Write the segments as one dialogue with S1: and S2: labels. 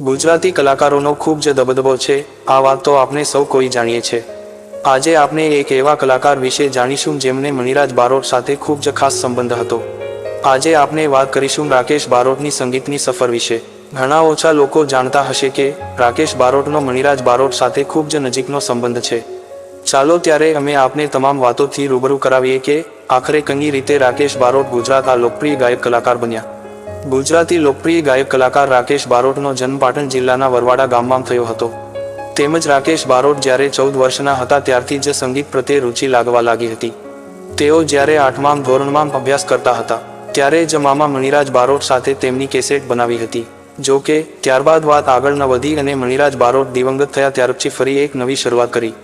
S1: ગુજરાતી કલાકારોનો ખૂબ જ દબદબો છે. આ વાત તો આપણે સૌ કોઈ જાણીએ છે. આજે આપણે એક એવા કલાકાર વિશે જાણીશું જેમને મણિરાજ બારોટ સાથે ખૂબ જ ખાસ સંબંધ હતો. આજે આપણે વાત કરીશું રાકેશ બારોટની સંગીતની સફર વિશે. ઘણા ઓછા લોકો જાણતા હશે કે રાકેશ બારોટનો મણિરાજ બારોટ સાથે ખૂબ જ નજીકનો સંબંધ છે. ચાલો ત્યારે અમે આપને તમામ વાતોથી રૂબરૂ કરાવીએ કે આખરે કઈ રીતે રાકેશ બારોટ ગુજરાત આ લોકપ્રિય ગાયક કલાકાર બન્યા. ગુજરાતી લોકપ્રિય ગાયક કલાકાર રાકેશ બારોટનો જન્મ પાટણ જિલ્લાના વરવાડા ગામમાં થયો હતો. તેમજ રાકેશ બારોટ જ્યારે ચૌદ વર્ષના હતા ત્યારથી જ સંગીત પ્રત્યે રુચિ લાગવા લાગી હતી. તેઓ જ્યારે આઠમામ ધોરણમાં અભ્યાસ કરતા હતા, ત્યારે જ મામા મણિરાજ બારોટ સાથે તેમની કેસેટ બનાવી હતી. જો કે, ત્યારબાદ વાત આગળ ન વધી અને મણિરાજ બારોટ દિવંગત થયા ત્યાર પછી ફરી એક નવી શરૂઆત કરી.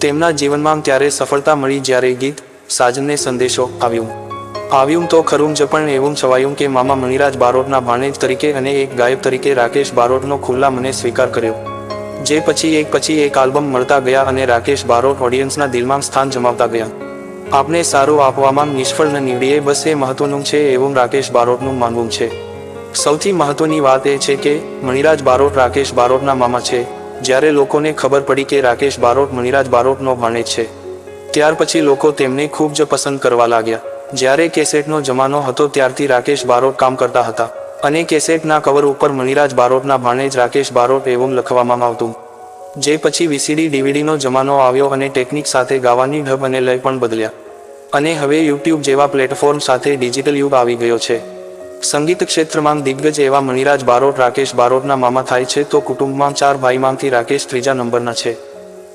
S1: તેમના જીવનમાં ત્યારે સફળતા મળી જ્યારે ગીત સાજનને સંદેશો આવ્યું. આવ્યું તો ખરું જ, પણ એવું છવાયું કે મામા મણિરાજ બારોટના ભાણેજ તરીકે અને એક ગાયક તરીકે રાકેશ બારોટનો ખુલ્લા મને સ્વીકાર કર્યો. જે પછી એક પછી એક આલ્બમ મળતા ગયા અને રાકેશ બારોટ ઓડિયન્સના દિલમાં સ્થાન જમાવતા ગયા. આપને સારું આપવામાં નિષ્ફળ ન નીવડીએ, બસ એ મહત્વનું છે એવું રાકેશ બારોટનું માનવું છે. સૌથી મહત્વની વાત એ છે કે મણિરાજ બારોટ રાકેશ બારોટના મામા છે. જ્યારે લોકોને ખબર પડી કે રાકેશ બારોટ મણિરાજ બારોટનો ભાણેજ છે. ત્યાર પછી લોકો તેમને ખૂબ જ પસંદ કરવા લાગ્યા. જ્યારે કેસેટનો જમાનો હતો ત્યારથી રાકેશ બારોટ કામ કરતા હતા. અને કેસેટના કવર ઉપર મણિરાજ બારોટના ભાણેજ રાકેશ બારોટ એવું લખવામાં આવતું. જે પછી વીસીડી ડીવીડીનો જમાનો આવ્યો અને ટેકનિક સાથે ગાવાની ઢબ અને લય પણ બદલ્યા. અને હવે યુટ્યુબ જેવા પ્લેટફોર્મ સાથે ડિજિટલ યુગ આવી ગયો છે. સંગીત ક્ષેત્રમાં દિગ્ગજ એવા મણિરાજ બારોટ, રાકેશ બારોટના મામા થાય છે તો કુટુંબમાં ચાર ભાઈમાંથી રાકેશ ત્રીજા નંબરના છે.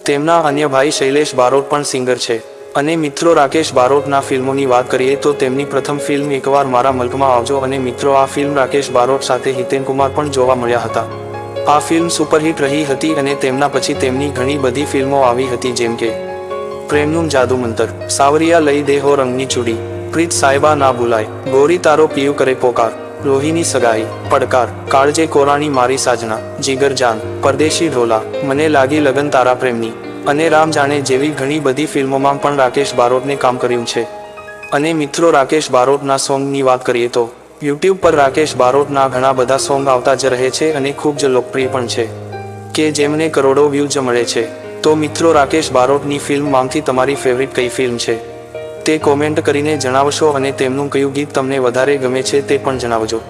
S1: તેમના અન્ય ભાઈ શૈલેષ બારોટ પણ સિંગર છે. અને મિત્રો રાકેશ બારોટના ફિલ્મોની વાત કરીએ તો તેમની પ્રથમ ફિલ્મ એકવાર મારા મલકમાં આવજો અને મિત્રો, આ ફિલ્મ રાકેશ બારોટ સાથે હિતેન કુમાર પણ જોવા મળ્યા હતા. આ ફિલ્મ સુપરહિટ રહી હતી અને તેમના પછી તેમની ઘણી બધી ફિલ્મો આવી હતી જેમ કે પ્રેમનું જાદુ મંતર સાવરિયા લઈ દેહો રંગની ચૂડી, પ્રીત સાહેબા ના ભૂલાય, ગોરી તારો પિયુ કરે પોકાર લોહીની સગાઈ, પડકાર, કાળજે કોરાણી મારી સાજના, જીગર જાન, પરદેશી ઢોલા, મને લાગી લગન તારા પ્રેમની. અને રામ જાણે જેવી ઘણી બધી ફિલ્મોમાં પણ રાકેશ બારોટને કામ કર્યું છે. અને મિત્રો, રાકેશ બારોટના સોંગની વાત કરીએ તો, યુટ્યુબ પર રાકેશ બારોટના ઘણા બધા સોંગ આવતા જ રહે છે અને ખૂબ જ લોકપ્રિય પણ છે. કે જેમને કરોડો વ્યૂ મળે છે. તો મિત્રો, રાકેશ બારોટની ફિલ્મમાંથી તમારી ફેવરિટ કઈ ફિલ્મ છે? તે કોમેન્ટ કરીને જણાવશો અને તેમનું કયું ગીત તમને વધારે ગમે છે તે પણ જણાવજો.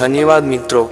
S1: ધન્યવાદ મિત્રો.